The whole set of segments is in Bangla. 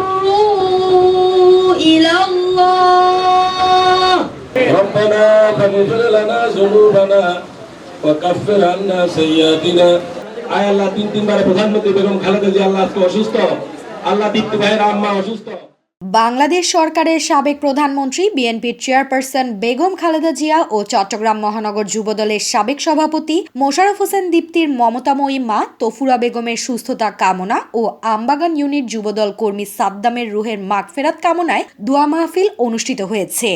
ففروا إلى الله ربنا فاغفر لنا ذنوبنا وكفر عنا سيئاتنا আয় আল্লাহ তিন তিনবার প্রধানমন্ত্রী বেগম খালেদা জিয়া আল্লাহ আজকে অসুস্থ আল্লাহ দীপ্তি ভাইয়ের আম্মা অসুস্থ বাংলাদেশ সরকারের সাবেক প্রধানমন্ত্রী, বিএনপির চেয়ারপারসন বেগম খালেদা জিয়া ও চট্টগ্রাম মহানগর যুবদলের সাবেক সভাপতি মোশাররফ হোসেন দীপ্তির মমতাময়ী মা তফুরা বেগমের সুস্থতা কামনা ও আমবাগান ইউনিট যুবদল কর্মী সাদ্দামের রুহের মাগফেরাত কামনায় দোয়া মাহফিল অনুষ্ঠিত হয়েছে।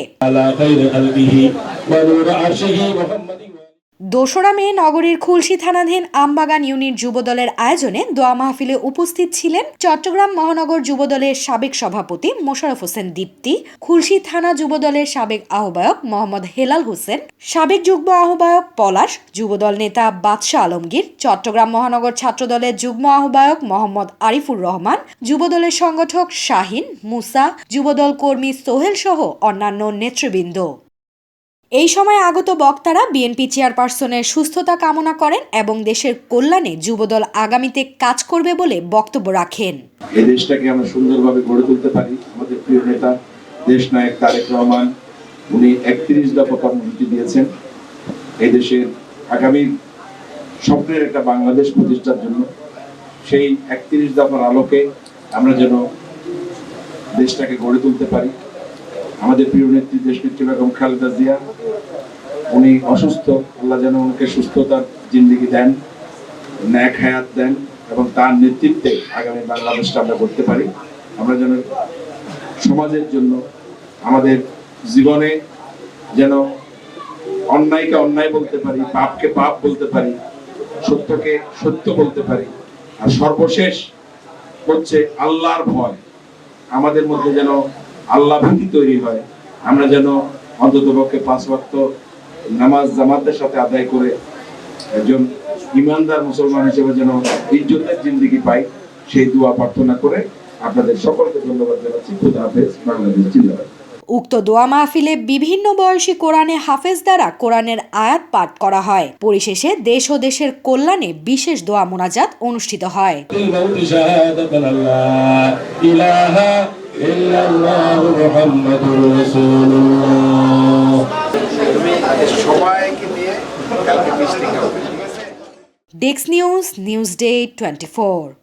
দোসরা মে নগরীর খুলশী থানাধীন আমবাগান ইউনিট যুবদলের আয়োজনে দোয়া মাহফিলে উপস্থিত ছিলেন চট্টগ্রাম মহানগর যুবদলের সাবেক সভাপতি মোশাররফ হোসেন দীপ্তি, খুলশী থানা যুবদলের সাবেক আহ্বায়ক মোহাম্মদ হেলাল হোসেন, সাবেক যুগ্ম আহ্বায়ক পলাশ, যুবদল নেতা বাদশাহ আলমগীর, চট্টগ্রাম মহানগর ছাত্রদলের যুগ্ম আহ্বায়ক মোহাম্মদ আরিফুর রহমান, যুবদলের সংগঠক শাহিন, মুসা, যুবদল কর্মী সোহেল সহ অন্যান্য নেতৃবৃন্দ। এই সময় আগত বক্তারা বিএনপি চেয়ারপারসনের সুস্থতা কামনা করেন এবং দেশের কল্যাণে যুবদল আগামীতে কাজ করবে বলে বক্তব্য রাখেন। এই দেশটাকে আমরা সুন্দরভাবে গড়ে তুলতে পারি। আমাদের প্রিয় নেতা, দেশ নায়ক তারেক রহমান, উনি একত্রিশ দফা কর্মসূচি দিয়েছেন। এই দেশের আগামী স্বপ্নের একটা বাংলাদেশ প্রতিষ্ঠার জন্য সেই একত্রিশ দফার আলোকে আমরা যেন দেশটাকে গড়ে তুলতে পারি। আমাদের প্রিয় নেত্রী দেশ নেত্রী বেগম খালেদা জিয়া, উনি অসুস্থ। আল্লাহ যেন ওনাকে সুস্থতার জিন্দিগি দেন, ন্যাক হায়াত দেন এবং তার নেতৃত্বে আগামী বাংলাদেশটা আমরা করতে পারি। আমরা যেন সমাজের জন্য, আমাদের জীবনে যেন অন্যায়কে অন্যায় বলতে পারি, পাপকে পাপ বলতে পারি, সত্যকে সত্য বলতে পারি, আর সর্বশেষ হচ্ছে আল্লাহর ভয়। আমাদের মধ্যে যেন আল্লাহ ভীতি তৈরি হয়। আমরা যেন অন্তত পক্ষে পাঁচ ওয়াক্ত নামাজ জামাতের সাথে আদায় করে একজন ইমানদার মুসলমান হিসেবে যেন ইজ্জতের জিন্দিগি পাই সেই দোয়া প্রার্থনা করে আপনাদের সকলকে ধন্যবাদ জানাচ্ছি। খুদা হাফেজ বাংলাদেশ জিন্দাবাদ। উক্ত দোয়া মাহফিলে বিভিন্ন বয়সী কোরআনে হাফেজ দ্বারা কোরআনের আয়াত পাঠ করা হয়। পরিশেষে দেশ ও দেশের কল্যাণে বিশেষ দোয়া মোনাজাত অনুষ্ঠিত হয়। الموت شهادة أن لا إله إلا الله محمد رسول الله সবাইকে নিয়ে কালকে মিস্টিং হবে ডেক্স নিউজ নিউজ ডে টোয়েন্টি